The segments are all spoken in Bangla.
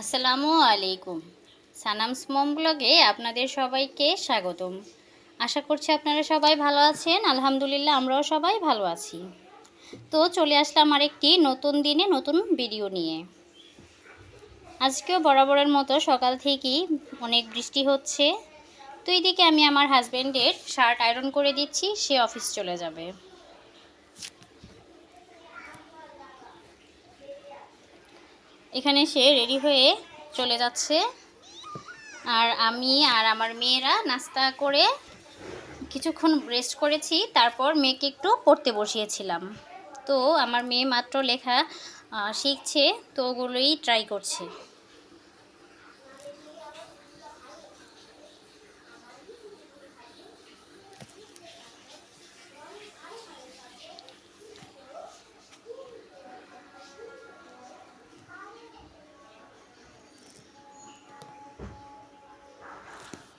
আসসালামু আলাইকুম। সানামস মম ব্লগে আপনাদের সবাইকে স্বাগতম। আশা করছি আপনারা সবাই ভালো আছেন। আলহামদুলিল্লাহ আমরাও সবাই ভালো আছি। তো চলে আসলাম আরেকটি নতুন দিনে নতুন ভিডিও নিয়ে। আজকেও বরাবরের মতো সকাল থেকেই অনেক বৃষ্টি হচ্ছে। তো এইদিকে আমি আমার হাজব্যান্ডের শার্ট আয়রন করে দিচ্ছি, সে অফিস চলে যাবে। এখানে সে রেডি হয়ে চলে যাচ্ছে। আর আমি আর আমার মেয়েরা নাস্তা করে কিছুক্ষণ রেস্ট করেছি, তারপর মেয়েকে একটু পড়তে বসিয়েছিলাম। তো আমার মেয়ে মাত্র লেখা শিখছে, তো ওগুলোই ট্রাই করছে।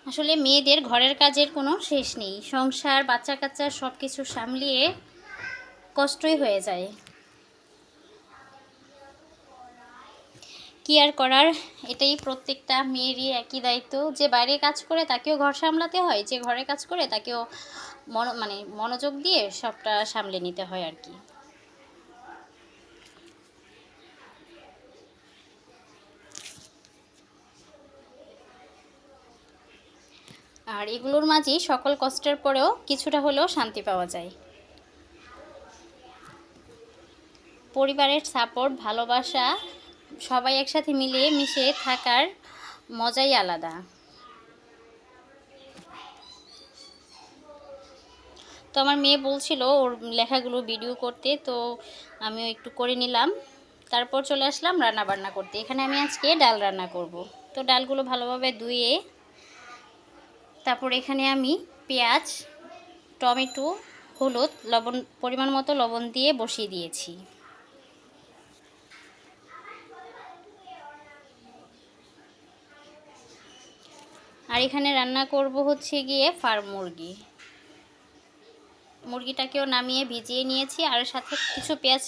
আসলে মেয়েদের ঘরের কাজের কোনো শেষ নেই। সংসার বাচ্চা কাচ্চা সব কিছু সামলিয়ে কষ্টই হয়ে যায়। কি আর করার? এটাই প্রত্যেকটা মেয়েরই একই দায়িত্ব। যে বাইরে কাজ করে তাকেও ঘর সামলাতে হয়, যে ঘরে কাজ করে তাকেও মন মানে মনোযোগ দিয়ে সবটা সামলে নিতে হয় আর কি। আর এগুলোর মাঝেই সকল কষ্টের পরেও কিছুটা হলেও শান্তি পাওয়া যায়। পরিবারের সাপোর্ট ভালোবাসা, সবাই একসাথে মিলে মিশে থাকার মজাই আলাদা। তো আমার মেয়ে বলছিল ওর লেখাগুলো ভিডিও করতে, তো আমিও একটু করে নিলাম। তারপর চলে আসলাম রান্না বান্না করতে। এখানে আমি আজকে ডাল রান্না করব। তো ডালগুলো ভালোভাবে ধুয়ে তারপর এখানে আমি পেঁয়াজ, টমেটো, হলুদ, লবণ, পরিমাণ মতো লবণ দিয়ে বসিয়ে দিয়েছি। আর এখানে রান্না করব হচ্ছে গিয়ে ফার্ম মুরগি। মুরগিটাকেও নামিয়ে ভিজিয়ে নিয়েছি, আর সাথে কিছু পেঁয়াজ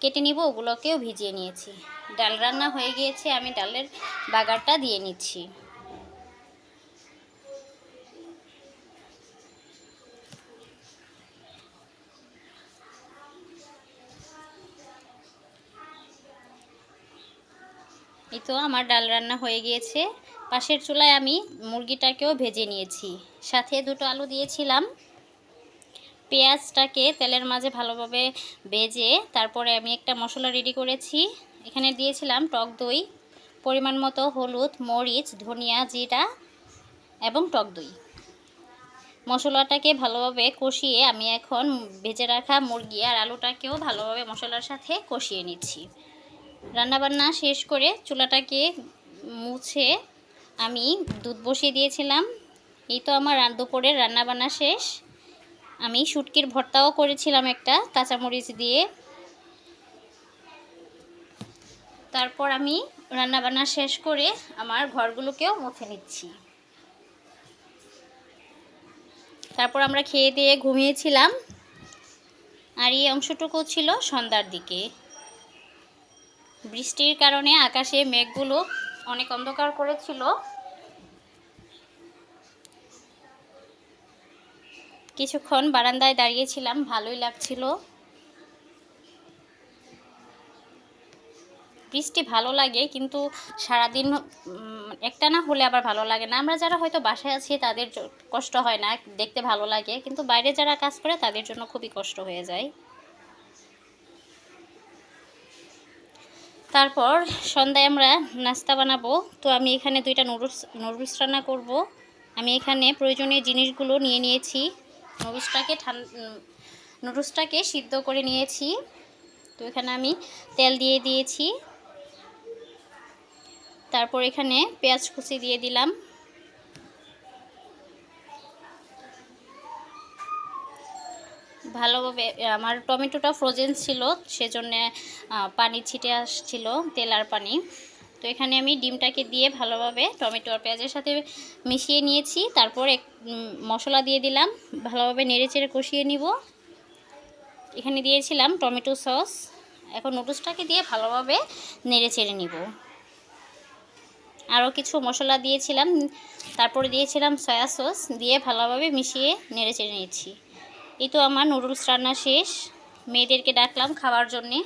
কেটে নিব, ওগুলোকেও ভিজিয়ে নিয়েছি। ডাল রান্না হয়ে গিয়েছে, আমি ডালের বাগারটা দিয়ে নিচ্ছি। এই তো আমার ডাল রান্না হয়ে গিয়েছে। পাশের চুলায় আমি মুরগিটাকেও ভেজে নিয়েছি। সাথে দুটো আলু দিয়েছিলাম। পেঁয়াজটাকে তেলের মাঝে ভালোভাবে ভেজে তারপরে আমি একটা মশলা রেডি করেছি। এখানে দিয়েছিলাম টক দই, পরিমাণ মতো হলুদ, মরিচ, ধনিয়া জিরা এবং টক দই। মশলাটাকে ভালোভাবে কষিয়ে আমি এখন ভেজে রাখা মুরগি আর আলুটাকেও ভালোভাবে মশলার সাথে কষিয়ে নিচ্ছি। রান্নাবান্না শেষ করে চুলাটাকে মুছে আমি দুধ বসিয়ে দিয়েছিলাম। এই তো আমার দুপুরের রান্নাবান্না শেষ। আমি শুটকির ভর্তাও করেছিলাম একটা কাঁচামরিচ দিয়ে। তারপর আমি রান্নাবান্না শেষ করে আমার ঘরগুলোকেও মুছে নিচ্ছি। তারপর আমরা খেয়ে দিয়ে ঘুমিয়েছিলাম। আর এই অংশটুকু ছিল সন্ধ্যার দিকে। বৃষ্টির কারণে আকাশে মেঘগুলো অনেক অন্ধকার করেছিল। কিছুক্ষণ বারান্দায় দাঁড়িয়েছিলাম, ভালোই লাগছিল। বৃষ্টি ভালো লাগে, কিন্তু সারাদিন একটা না হলে আবার ভালো লাগে না। আমরা যারা হয়তো বাসায় আছি, তাদের কষ্ট হয় না, দেখতে ভালো লাগে। কিন্তু বাইরে যারা কাজ করে, তাদের জন্য খুবই কষ্ট হয়ে যায়। তারপর সন্ধ্যায় আমরা নাস্তা বানাবো। তো আমি এখানে দুইটা নুডলস নুডলস রান্না করব। আমি এখানে প্রয়োজনীয় জিনিসগুলো নিয়ে নিয়েছি। নুডলসটাকে ঠান উম, নুডলসটাকে সিদ্ধ করে নিয়েছি। তো এখানে আমি তেল দিয়ে দিয়েছি। তারপর এখানে পেঁয়াজ কুচি দিয়ে দিলাম। ভালোভাবে আমার টমেটোটা ফ্রোজেন ছিল, সেজন্য পানি ছিটে আসছিল, তেল আর পানি। তো এখানে আমি ডিমটাকে দিয়ে ভালোভাবে টমেটো আর পেঁয়াজের সাথে মিশিয়ে নিয়েছি। তারপর এক মশলা দিয়ে দিলাম, ভালোভাবে নেড়েচেড়ে কষিয়ে নিব। এখানে দিয়েছিলাম টমেটো সস। এখন নুডলসটাকে দিয়ে ভালোভাবে নেড়ে চেড়ে নিব। আরও কিছু মশলা দিয়েছিলাম, তারপরে দিয়েছিলাম সয়া সস, দিয়ে ভালোভাবে মিশিয়ে নেড়ে চেড়ে নিচ্ছি। এই তো আমার নুডলস রান্না শেষ। মেয়েদেরকে ডাকলাম খাওয়ার জন্যে।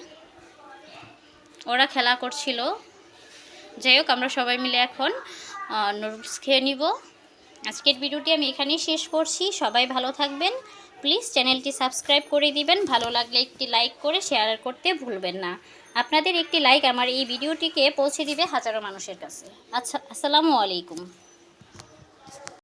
ওরা খেলা করছিল। যাই হোক, আমরা সবাই মিলে এখন নুডলস খেয়ে নিব। আজকের ভিডিওটি আমি এখানেই শেষ করছি। সবাই ভালো থাকবেন। প্লিজ চ্যানেলটি সাবস্ক্রাইব করে দিবেন। ভালো লাগলে একটি লাইক করে শেয়ার করতে ভুলবেন না। আপনাদের একটি লাইক আমার এই ভিডিওটিকে পৌঁছে দিবে হাজারো মানুষের কাছে। আচ্ছা আসসালামু আলাইকুম।